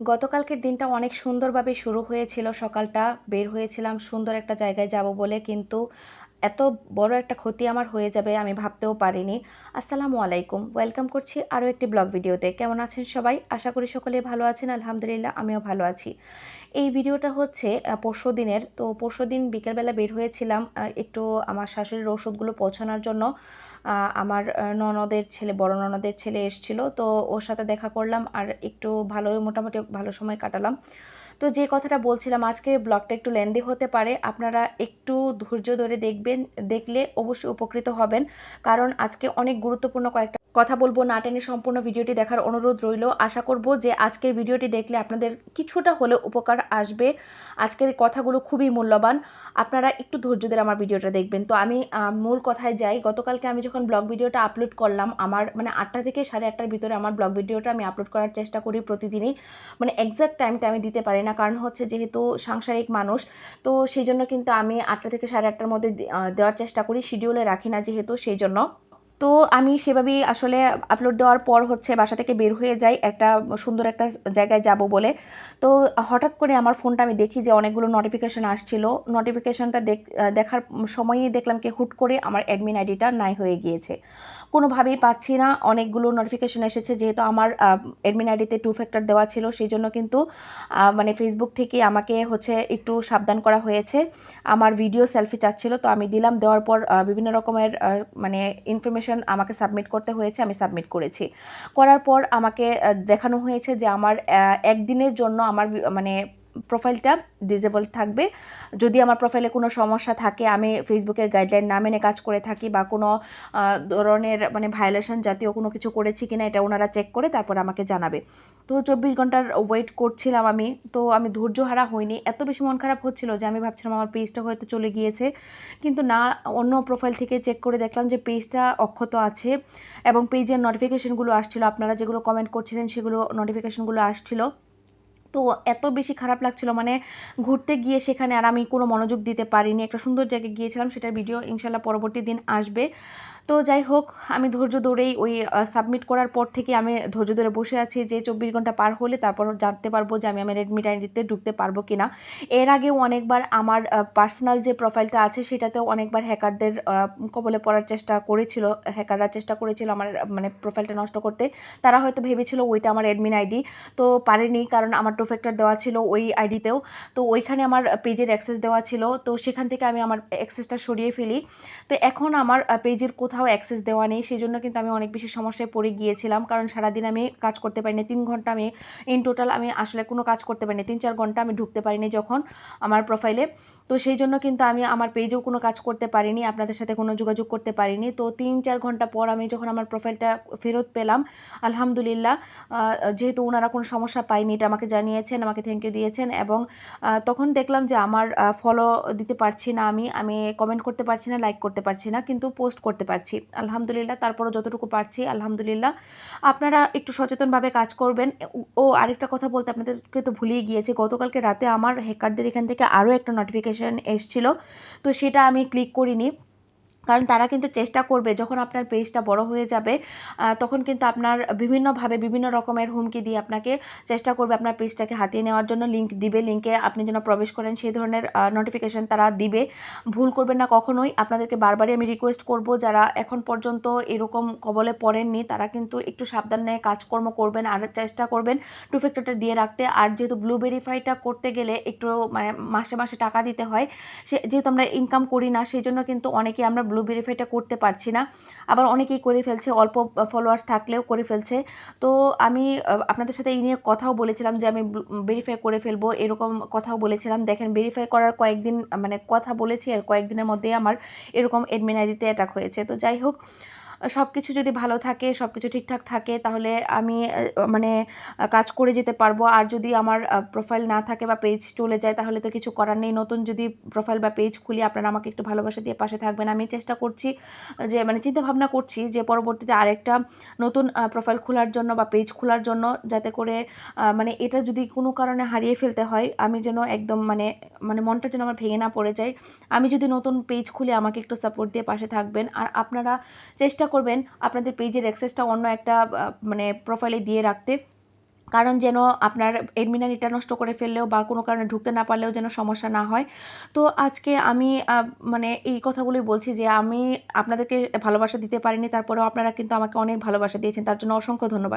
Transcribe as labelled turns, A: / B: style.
A: গতকালকের দিনটা অনেক সুন্দরভাবে শুরু হয়েছিল। সকালটা বের হয়েছিলাম, সুন্দর একটা জায়গায় যাব বলে। কিন্তু এত বড় একটা ক্ষতি আমার হয়ে যাবে আমি ভাবতেও পারিনি। আসসালামু আলাইকুম। ওয়েলকাম করছি আরও একটি ব্লগ ভিডিওতে। কেমন আছেন সবাই? আশা করি সকলে ভালো আছেন, আলহামদুলিল্লাহ আমিও ভালো আছি। এই ভিডিওটা হচ্ছে পরশু দিনের। তো পরশু দিন বিকেলবেলা বের হয়েছিলাম একটু আমার শাশুড়ির ওষুধগুলো পৌঁছানোর জন্য। আমার ননদের ছেলে, বড় ননদের ছেলে এসেছিল। তো ওর সাথে দেখা করলাম আর একটু ভালো, মোটামুটি ভালো সময় কাটালাম। তো যে কথাটা বলছিলাম আজকে ব্লগটা একটু লেন্দি হতে পারে। আপনারা একটু ধৈর্য ধরে দেখবেন, দেখলে অবশ্যই উপকৃত হবেন। কারণ আজকে অনেক গুরুত্বপূর্ণ কয়েকটা কথা বলব, না টেনে সম্পূর্ণ ভিডিওটি দেখার অনুরোধ রইল। আশা করব যে আজকের ভিডিওটি দেখলে আপনাদের কিছুটা হলেও উপকার আসবে। আজকের কথাগুলো খুবই মূল্যবান। আপনারা একটু ধৈর্য ধরে আমার ভিডিওটা দেখবেন। তো আমি মূল কথায় যাই। গতকালকে আমি যখন ব্লগ ভিডিওটা আপলোড করলাম, আমার মানে আটটা থেকে সাড়ে আটটার ভিতরে আমার ব্লগ ভিডিওটা আমি আপলোড করার চেষ্টা করি প্রতিদিনই। মানে এক্সাক্ট টাইমটা আমি দিতে পারি না, কারণ হচ্ছে যেহেতু সাংসারিক মানুষ, তো সেই জন্য কিন্তু আমি আটটা থেকে সাড়ে আটটার মধ্যে দেওয়ার চেষ্টা করি। শিডিউলে রাখি না যেহেতু, সেই জন্য। তো আমি সেভাবেই আসলে আপলোড দেওয়ার পর হচ্ছে বাসা থেকে বের হয়ে যাই একটা সুন্দর একটা জায়গায় যাব বলে। তো হঠাৎ করে আমার ফোনটা আমি দেখি যে অনেকগুলো নোটিফিকেশান আসছিল। নোটিফিকেশানটা দেখ দেখার সময়ই দেখলাম কি হুট করে আমার অ্যাডমিন আইডিটা নাই হয়ে গিয়েছে। কোনোভাবেই পাচ্ছি না। অনেকগুলো নোটিফিকেশান এসেছে যেহেতু আমার অ্যাডমিন আইডিতে টু ফ্যাক্টর দেওয়া ছিল। সেই জন্য কিন্তু মানে ফেসবুক থেকে আমাকে হচ্ছে একটু সাবধান করা হয়েছে। আমার ভিডিও সেলফি চাচ্ছিল। তো আমি দিলাম। দেওয়ার পর বিভিন্ন রকমের মানে ইনফরমেশন আমাকে সাবমিট করতে হয়েছে, আমি সাবমিট করেছি। করার পর আমাকে দেখানো হয়েছে যে আমার একদিনের জন্য আমার মানে প্রোফাইলটা ডিজেবল থাকবে। যদি আমার প্রোফাইলে কোনো সমস্যা থাকে, আমি ফেসবুকের গাইডলাইন না মেনে কাজ করে থাকি বা কোনো ধরনের মানে ভায়োলেশন জাতীয় কোনো কিছু করেছি কিনা, এটা ওনারা চেক করে তারপর আমাকে জানাবে। তো চব্বিশ ঘণ্টার ওয়েট করছিলাম আমি, তো আমি ধৈর্য হারা হইনি। এত বেশি মন খারাপ হচ্ছিল যে আমি ভাবছিলাম আমার পেজটা হয়তো চলে গিয়েছে। কিন্তু না, অন্য প্রোফাইল থেকে চেক করে দেখলাম যে পেজটা অক্ষত আছে এবং পেজের নোটিফিকেশনগুলো আসছিল। আপনারা যেগুলো কমেন্ট করছিলেন, সেগুলো নোটিফিকেশনগুলো আসছিল। তো এত বেশি খারাপ লাগছিল। মানে ঘুরতে গিয়ে সেখানে আর আমি কোনো মনোযোগ দিতে পারিনি। একটা সুন্দর জায়গায় গিয়েছিলাম, সেটার ভিডিও ইনশাল্লাহ পরবর্তী দিন আসবে। তো যাই হোক, আমি ধৈর্য ধরেই ওই সাবমিট করার পর থেকে আমি ধৈর্য ধরে বসে আছি যে চব্বিশ ঘণ্টা পার হলে তারপর জানতে পারব যে আমি আমার রেডমি আইডিতে ঢুকতে পারব কি না এর আগেও অনেকবার আমার পার্সোনাল যে প্রোফাইলটা আছে সেটাতেও অনেকবার হ্যাকারদের কবলে পড়ার চেষ্টা করেছিল হ্যাকাররা চেষ্টা করেছিল আমার মানে প্রোফাইলটা নষ্ট করতে। তারা হয়তো ভেবেছিল ওইটা আমার অ্যাডমিন আইডি তো পারেনি কারণ আমার টু ফ্যাক্টর দেওয়া ছিল ওই আইডিতেও তো ওইখানে আমার পেজের অ্যাক্সেস দেওয়া ছিল, তো সেখান থেকে আমি আমার অ্যাক্সেসটা সরিয়ে ফেলি। তো এখন আমার পেজের কোথাও অ্যাক্সেস দেওয়া নেই সেই জন্য কিন্তু আমি অনেক বেশি সমস্যায় পড়ে গিয়েছিলাম। কারণ সারাদিন আমি কাজ করতে পারিনি, তিন ঘণ্টা আমি ইন টোটাল আমি আসলে কোনো কাজ করতে পারিনি। তিন চার ঘণ্টা আমি ঢুকতে পারিনি যখন আমার প্রোফাইলে তো সেই জন্য কিন্তু আমি আমার পেজেও কোনো কাজ করতে পারিনি, আপনাদের সাথে কোনো যোগাযোগ করতে পারিনি। তো তিন চার ঘণ্টা পর আমি যখন আমার প্রোফাইলটা ফেরত পেলাম, আলহামদুলিল্লাহ যেহেতু ওনারা কোনো সমস্যা পায়নি, এটা আমাকে জানিয়েছেন, আমাকে থ্যাংক ইউ দিয়েছেন এবং তখন দেখলাম যে আমার ফলো দিতে পারছি না আমি আমি কমেন্ট করতে পারছি না লাইক করতে পারছি না, কিন্তু পোস্ট করতে পারছি। আলহামদুলিল্লাহ, তারপরও যতটুকু পারছি, আলহামদুলিল্লাহ। আপনারা একটু সচেতনভাবে কাজ করবেন। ও আরেকটা কথা বলতে আপনাদেরকে তো ভুলিয়ে গিয়েছি, গতকালকে রাতে আমার হ্যাকারদের এখান থেকে আরও একটা নোটিফিকেশান এসছিল। তো সেটা আমি ক্লিক করিনি। কারণ তারা কিন্তু চেষ্টা করবে, যখন আপনার পেজটা বড় হয়ে যাবে তখন কিন্তু আপনার বিভিন্নভাবে বিভিন্ন রকমের হুমকি দিয়ে আপনাকে চেষ্টা করবে আপনার পেজটাকে হাতিয়ে নেওয়ার জন্য। লিঙ্ক দিবে লিঙ্কে আপনি যেন প্রবেশ করেন, সেই ধরনের নোটিফিকেশন তারা দিবে। ভুল করবেন না কখনোই। আপনাদেরকে বারবারই আমি রিকোয়েস্ট করব, যারা এখন পর্যন্ত এরকম কবলে পড়েননি, তারা কিন্তু একটু সাবধান সাবধানে কাজকর্ম করবেন, আর চেষ্টা করবেন টু ফ্যাক্টরটা দিয়ে রাখতে। আর যেহেতু ব্লু ভেরিফাইটা করতে গেলে একটু মানে মাসে মাসে টাকা দিতে হয়, সে, যেহেতু আমরা ইনকাম করি না, সেই জন্য কিন্তু অনেকে আমরা ব্লু ভেরিফাইটা করতে পারছি না। আবার অনেকেই করে ফেলছে, অল্প ফলোয়ার্স থাকলেও করে ফেলছে। তো আমি আপনাদের সাথে এই নিয়ে কথাও বলেছিলাম যে আমি ভেরিফাই করে ফেলব, এরকম কথাও বলেছিলাম। দেখেন ভেরিফাই করার কয়েকদিন মানে কথা বলেছি আর কয়েকদিনের মধ্যেই আমার এরকম এডমিন আইডিতে অ্যাটাক হয়েছে। তো যাই হোক সব কিছু যদি ভালো থাকে সব কিছু ঠিকঠাক থাকে, তাহলে আমি মানে কাজ করে যেতে পারব। আর যদি আমার প্রোফাইল না থাকে বা পেজ চলে যায়, তাহলে তো কিছু করার নেই। নতুন যদি প্রোফাইল বা পেজ খুলি, আপনারা আমাকে একটু ভালোবাসা দিয়ে পাশে থাকবেন। আমি চেষ্টা করছি, যে মানে চিন্তা ভাবনা করছি যে, পরবর্তীতে আরেকটা নতুন প্রোফাইল খোলার জন্য বা পেজ খোলার জন্য, যাতে করে মানে এটা যদি কোনো কারণে হারিয়ে ফেলতে হয়, আমি যেন একদম মানে মানে মনটা যেন আমার ভেঙে না পড়ে যায়। আমি যদি নতুন পেজ খুলে, আমাকে একটু সাপোর্ট দিয়ে পাশে থাকবেন। আর আপনারা চেষ্টা করবেন আপনাদের পেজের অ্যাক্সেসটা অন্য একটা মানে প্রোফাইলে দিয়ে রাখতে। কারণ যেন আপনার অ্যাডমিনার এটা নষ্ট করে ফেললেও বা কোনো কারণে ঢুকতে না পারলেও যেন সমস্যা না হয়। তো আজকে আমি মানে এই কথাগুলোই বলছি যে আমি আপনাদেরকে ভালোবাসা দিতে পারিনি, তারপরেও আপনারা কিন্তু আমাকে অনেক ভালোবাসা দিয়েছেন, তার জন্য অসংখ্য ধন্যবাদ।